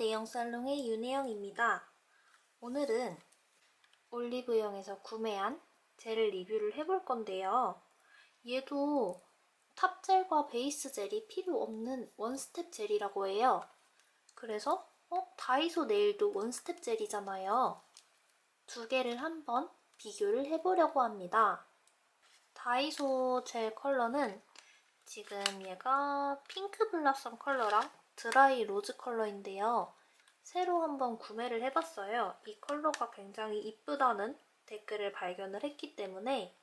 대형 살롱의 윤혜영입니다. 오늘은 올리브영에서 구매한 젤을 리뷰를 해볼 건데요. 얘도 탑젤과 베이스 젤이 필요 없는 원스텝 젤이라고 해요. 그래서 어? 다이소 네일도 원스텝 젤이잖아요. 두 개를 한번 비교를 해보려고 합니다. 다이소 젤 컬러는 지금 얘가 핑크 블라썸 컬러랑 드라이 로즈 컬러인데요. 새로 한번 구매를 해봤어요. 이 컬러가 굉장히 이쁘다는 댓글을 발견을 했기 때문에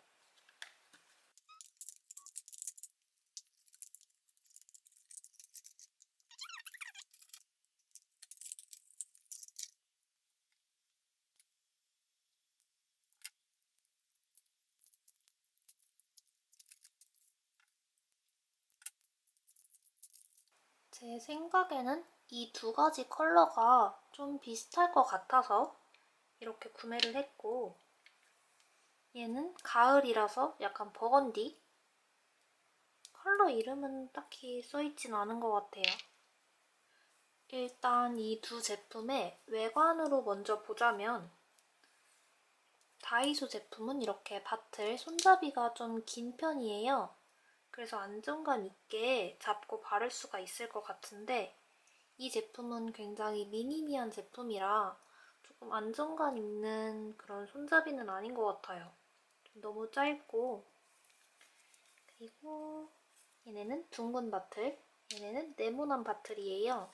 제 생각에는 이 두 가지 컬러가 좀 비슷할 것 같아서 이렇게 구매를 했고 얘는 가을이라서 약간 버건디 컬러 이름은 딱히 써있진 않은 것 같아요. 일단 이 두 제품의 외관으로 먼저 보자면 다이소 제품은 이렇게 바틀 손잡이가 좀 긴 편이에요. 그래서 안정감 있게 잡고 바를 수가 있을 것 같은데 이 제품은 굉장히 미니미한 제품이라 조금 안정감 있는 그런 손잡이는 아닌 것 같아요. 좀 너무 짧고 그리고 얘네는 둥근 바틀, 얘네는 네모난 바틀이에요.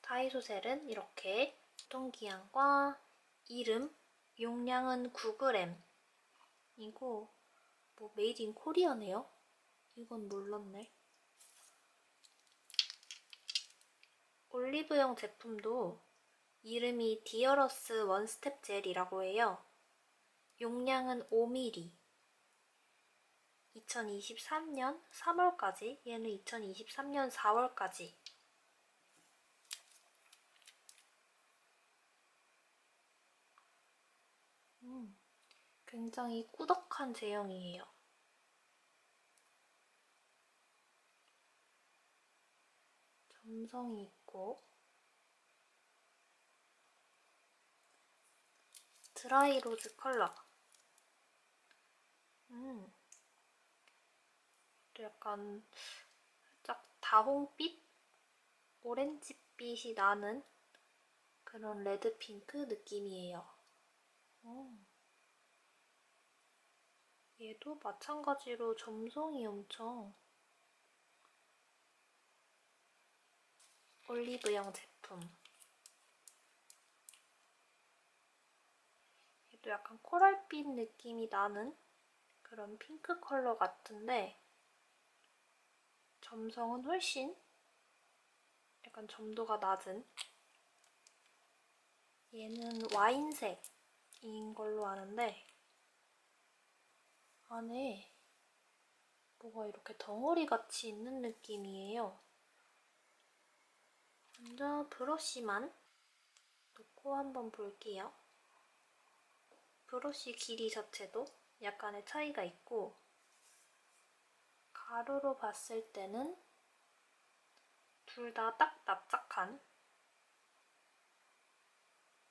다이소 젤은 이렇게 유통기한과 이름, 용량은 9g 이고 뭐 메이드 인 코리아네요? 이건 몰랐네. 올리브영 제품도 이름이 디어러스 원스텝 젤이라고 해요. 용량은 5ml. 2023년 3월까지, 얘는 2023년 4월까지. 음. 굉장히 꾸덕한 제형이에요. 점성이 있고 드라이 로즈 컬러 음. 또 약간 살짝 다홍빛? 오렌지빛이 나는 그런 레드 핑크 느낌이에요. 음. 얘도 마찬가지로 점성이 엄청 올리브영 제품. 얘도 약간 코랄빛 느낌이 나는 그런 핑크 컬러 같은데 점성은 훨씬 약간 점도가 낮은. 얘는 와인색인 걸로 아는데 안에 뭐가 이렇게 덩어리 같이 있는 느낌이에요. 먼저 브러쉬만 놓고 한번 볼게요. 브러쉬 길이 자체도 약간의 차이가 있고 가로로 봤을 때는 둘 다 딱 납작한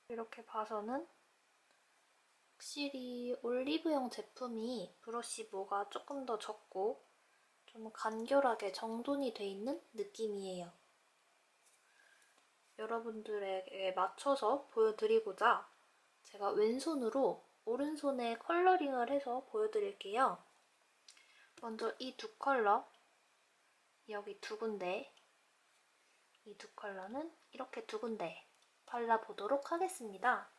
이렇게 봐서는 확실히 올리브영 제품이 브러쉬 모가 조금 더 적고 좀 간결하게 정돈이 돼 있는 느낌이에요. 여러분들에게 맞춰서 보여드리고자 제가 왼손으로 오른손에 컬러링을 해서 보여드릴게요. 먼저 이 두 컬러 여기 두 군데 이 두 컬러는 이렇게 두 군데 발라보도록 하겠습니다.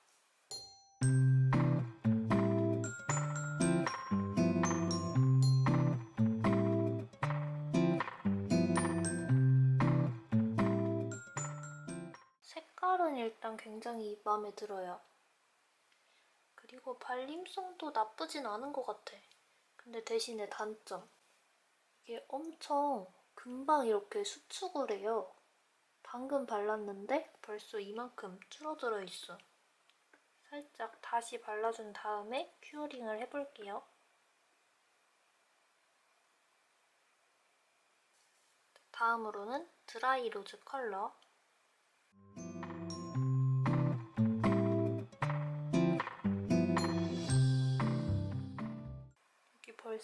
일단 굉장히 마음에 들어요. 그리고 발림성도 나쁘진 않은 것 같아. 근데 대신에 단점. 이게 엄청 금방 이렇게 수축을 해요. 방금 발랐는데 벌써 이만큼 줄어들어 있어. 살짝 다시 발라준 다음에 큐어링을 해볼게요. 다음으로는 드라이 로즈 컬러.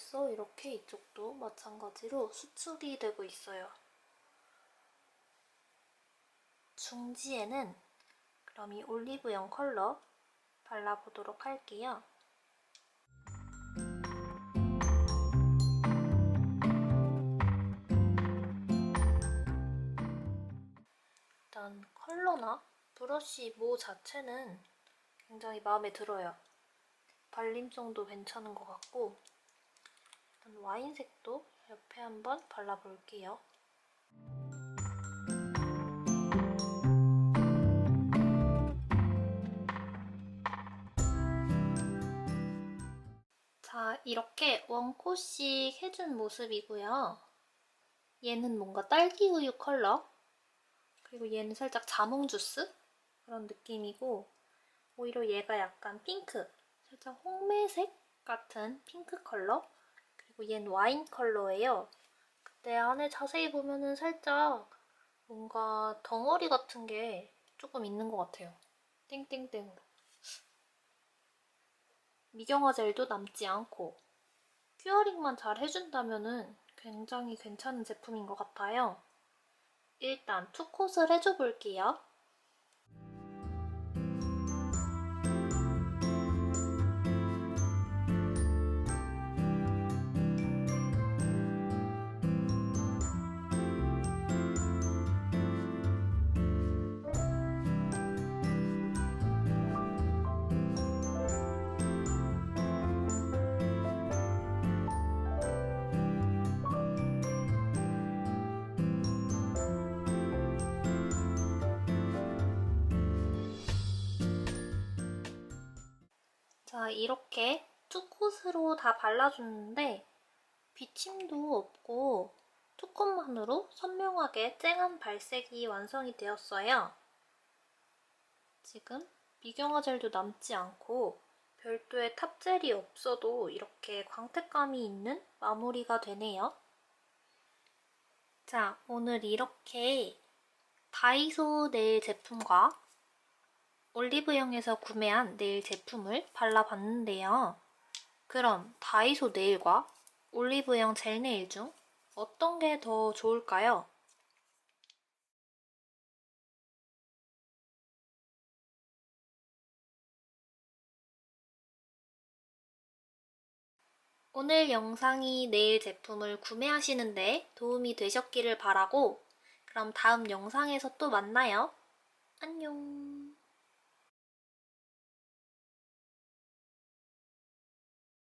벌써 이렇게 이쪽도 마찬가지로 수축이 되고 있어요. 중지에는 그럼 이 올리브영 컬러 발라보도록 할게요. 일단 컬러나 브러쉬 모 자체는 굉장히 마음에 들어요. 발림성도 괜찮은 것 같고 와인색도 옆에 한번 발라볼게요. 자, 이렇게 원코씩 해준 모습이고요. 얘는 뭔가 딸기 우유 컬러 그리고 얘는 살짝 자몽 주스 그런 느낌이고 오히려 얘가 약간 핑크 살짝 홍매색 같은 핑크 컬러 그리고 얘는 와인 컬러예요 그때 안에 자세히 보면은 살짝 뭔가 덩어리 같은 게 조금 있는 것 같아요 땡땡땡으로 미경화 젤도 남지 않고 큐어링만 잘 해준다면은 굉장히 괜찮은 제품인 것 같아요. 일단 투콧을 해줘 볼게요. 이렇게 투콧으로 다 발라줬는데 비침도 없고 투콧만으로 선명하게 쨍한 발색이 완성이 되었어요. 지금 미경화 젤도 남지 않고 별도의 탑젤이 없어도 이렇게 광택감이 있는 마무리가 되네요. 자, 오늘 이렇게 다이소 네일 제품과 올리브영에서 구매한 네일 제품을 발라봤는데요. 그럼 다이소 네일과 올리브영 젤 네일 중 어떤 게 더 좋을까요? 오늘 영상이 네일 제품을 구매하시는데 도움이 되셨기를 바라고 그럼 다음 영상에서 또 만나요. 안녕.